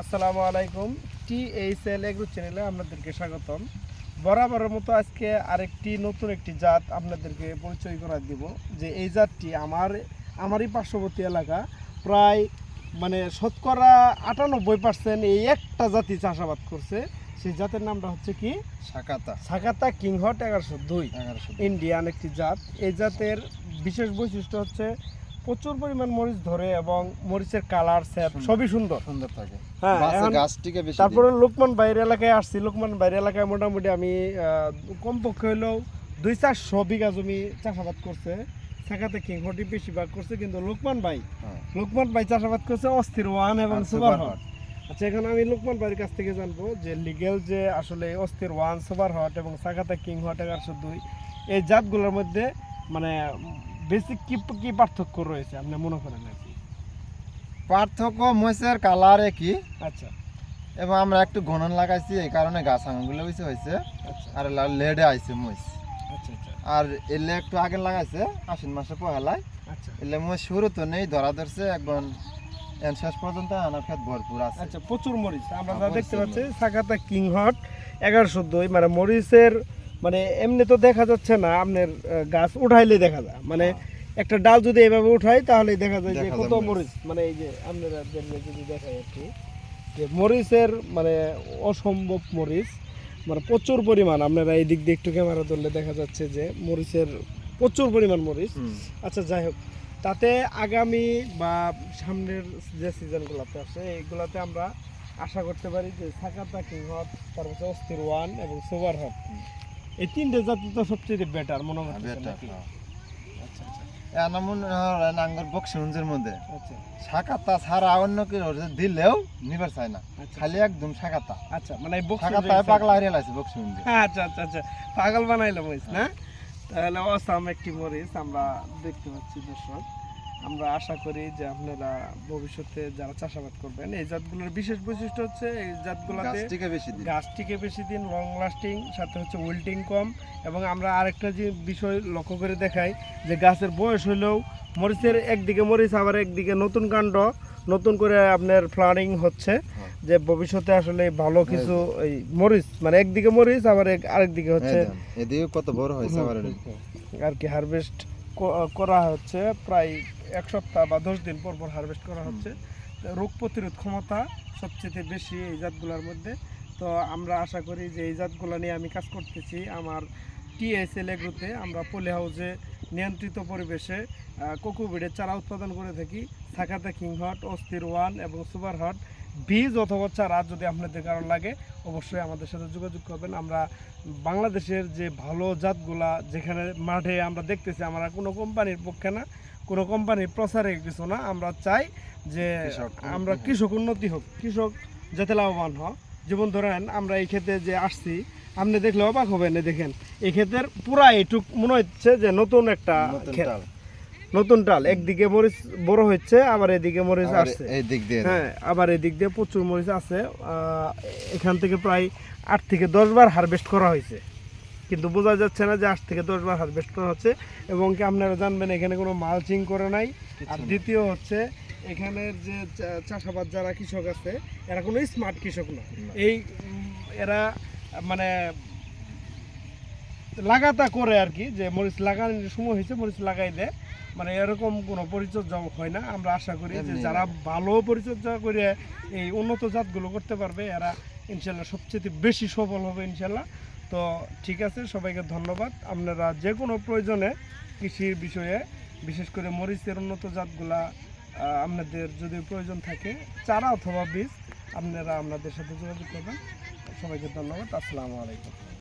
আসসালামু আলাইকুম। T H L agro চ্যানেলে আপনাদেরকে স্বাগতম। বরাবরের মতো আজকে আরেকটি নতুন একটি জাত আপনাদেরকে পরিচয় করা দিব যে এই জাতটি আমার আমারই পার্শ্ববর্তী এলাকা। প্রায় মানে শতকরা আটানব্বই পার্সেন্ট এই একটা জাতি চাষাবাদ করছে। সেই জাতের নামটা হচ্ছে কি? সাকাতা। সাকাতা কিংহট এগারোশো দুই। এগারোশো ইন্ডিয়ান একটি জাত। এই জাতের বিশেষ বৈশিষ্ট্য হচ্ছে প্রচুর পরিমাণ মরিচ ধরে এবং মরিচের কালার স্যাপ সবই সুন্দর। সুন্দর থাকে। হ্যাঁ, গাছটিকে বেশি তারপরে লোকমান বাইরের এলাকায় আসছি। লোকমান বাইরের এলাকায় মোটামুটি আমি কমপক্ষে হলেও দুই চারশো বিঘা জমি চাষাবাদ করছে। সেখানে কিংহটি বেশিরভাগ করছে কিন্তু লোকমান ভাই হ্যাঁ। লোকমান ভাই চাষাবাদ করছে অস্থির ওয়ান এবং সুপার হট। আচ্ছা এখন আমি লোকমান ভাইয়ের কাছ থেকে জানব যে লিগেল যে আসলে অস্থির ওয়ান সুপার হট এবং সাকাতা কিং হট এগারোশো দুই এই জাতগুলোর মধ্যে মানে বেসিক কি কি পার্থক্য রয়েছে? আপনি মনে করেন আর কি? পার্থক্য মহিষের কালার একই। আচ্ছা। এবং আমরা একটু ঘনন লাগাইছি এই কারণে গাছ আঙুলগুলো বেশি হয়েছে। আচ্ছা। আর লেডে আইছে মহিষ। আচ্ছা আচ্ছা। আর এলে একটু আগে লাগাইছে আশ্বিন মাসে পহেলায়। আচ্ছা। এলে মহিষ শুরু তো নেই ধরা ধরছে এন শেষ পর্যন্ত আনার ক্ষেত ভরপুর আছে। আচ্ছা প্রচুর মরিচ। আমরা যা দেখতে পাচ্ছি সাকাতা কিংহট এগারোশো দুই মানে মরিচের মানে এমনি তো দেখা যাচ্ছে না আপনার গাছ উঠাইলে দেখা যায়। মানে একটা ডাল যদি এভাবে উঠাই তাহলে দেখা যায় যে হ্যাঁ। কত মরিচ। মানে এই যে আপনারা যদি দেখাই একটু যে মরিচের মানে অসম্ভব মরিচ মানে প্রচুর পরিমাণ। আপনারা এই দিক দিয়ে একটু ক্যামেরা ধরলে দেখা যাচ্ছে যে মরিচের প্রচুর পরিমাণ মরিচ। আচ্ছা যাই হোক। তাতে আগামী বা সামনের যে সিজনগুলোতে আছে এইগুলাতে আমরা আশা করতে পারি যে সাকাতা কিংহট তারপর হচ্ছে অস্থির ওয়ান এবং সুপার হট। এই তিনটে জাতি তো সবচেয়ে বেটার মনে হচ্ছে বেটার, নাকি? হ্যাঁ। আচ্ছা আচ্ছা। এমন মধ্যে। আচ্ছা। শাকাতা ছাড়া অন্য কি দিলেও নিবার চায় না। আচ্ছা খালি একদম শাকাতা আচ্ছা মানে এই শাকাতা পাগলা হারিয়ে লাইছে বক্সিঞ্জ আচ্ছা আচ্ছা আচ্ছা। পাগল বানাইলাম না? তাহলে অসাম একটি মরিচ আমরা দেখতে পাচ্ছি দর্শক। আমরা আশা করি যে আপনারা ভবিষ্যতে যারা চাষাবাদ করবেন এই জাতগুলোর বিশেষ বৈশিষ্ট্য হচ্ছে এই জাতগুলোতে গাছটিকে বেশি দিন গাছটিকে বেশি দিন লং লাস্টিং সাথে হচ্ছে উইল্টিং কম এবং আমরা আরেকটা যে বিষয় লক্ষ্য করে দেখাই যে গাছের বয়স হলেও মরিচের একদিকে মরিচ আবার একদিকে নতুন কাণ্ড নতুন করে আপনার ফ্লারিং হচ্ছে হ্যাঁ। যে ভবিষ্যতে আসলে ভালো কিছু এই মরিচ মানে একদিকে মরিচ আবার আরেকদিকে হচ্ছে এদিকে কত বড় হয়েছে আবার। আর কি হারভেস্ট করা হচ্ছে প্রায় এক সপ্তাহ বা দশ দিন পরপর পর হারভেস্ট করা হচ্ছে। রোগ প্রতিরোধ ক্ষমতা সবচেয়ে বেশি এই জাতগুলোর মধ্যে। তো আমরা আশা করি যে এই জাতগুলো নিয়ে আমি কাজ করতেছি। আমার টিএসএল এগ্রোতে আমরা পলি হাউসে নিয়ন্ত্রিত পরিবেশে কোকোবিডের চারা উৎপাদন করে থাকি। সাকাতা, কিংহট, অস্থির ওয়ান এবং সুপার হট বীজ অথবা চারা যদি আপনাদের কারণ লাগে অবশ্যই আমাদের সাথে যোগাযোগ করবেন। আমরা বাংলাদেশের যে ভালো জাতগুলা যেখানে মাঠে আমরা দেখতেছি আমরা কোনো কোম্পানির পক্ষে না কোনো কোম্পানির প্রচারে কিছু না। আমরা চাই যে আমরা কৃষক উন্নতি হোক কৃষক যাতে লাভবান হোক। যেমন ধরেন আমরা এই ক্ষেত্রে যে আসছি আপনি দেখলে অবাক হবেন দেখেন এই ক্ষেতের পুরা এইটুক মনে হচ্ছে যে নতুন একটা ক্ষেত। নতুন ডাল একদিকে মরিচ বড় হচ্ছে আবার এদিকে মরিচ আসছে। এই দিক দিয়ে হ্যাঁ আবার এদিক দিয়ে প্রচুর মরিচ আছে। এখান থেকে প্রায় আট থেকে দশ বার হারভেস্ট করা হয়েছে। কিন্তু বোঝা যাচ্ছে না যে আট থেকে দশ বার হারভেস্ট করা হচ্ছে। এবং কি আপনারা জানবেন এখানে কোনো মালচিং করে নাই। আর দ্বিতীয় হচ্ছে এখানের যে চাষাবাদ যারা কৃষক আছে এরা কোনো স্মার্ট কৃষক না। না। এই এরা মানে লাগাতা করে আর কি যে মরিচ লাগানোর সময় হয়েছে মরিচ লাগাই দেয়। মানে এরকম কোনো পরিচর্যা হয় না। আমরা আশা করি যে যারা ভালো পরিচর্যা করে এই উন্নত জাতগুলো করতে পারবে এরা ইনশাল্লাহ সবচেয়ে বেশি সফল হবে ইনশাল্লাহ। তো ঠিক আছে সবাইকে ধন্যবাদ। আপনারা যে কোনো প্রয়োজনে কৃষির বিষয়ে বিশেষ করে মরিচের উন্নত জাতগুলা আপনাদের যদি প্রয়োজন থাকে চারা অথবা বীজ আপনারা আপনাদের সাথে যোগাযোগ করবেন। সবাইকে ধন্যবাদ। আসসালামু আলাইকুম।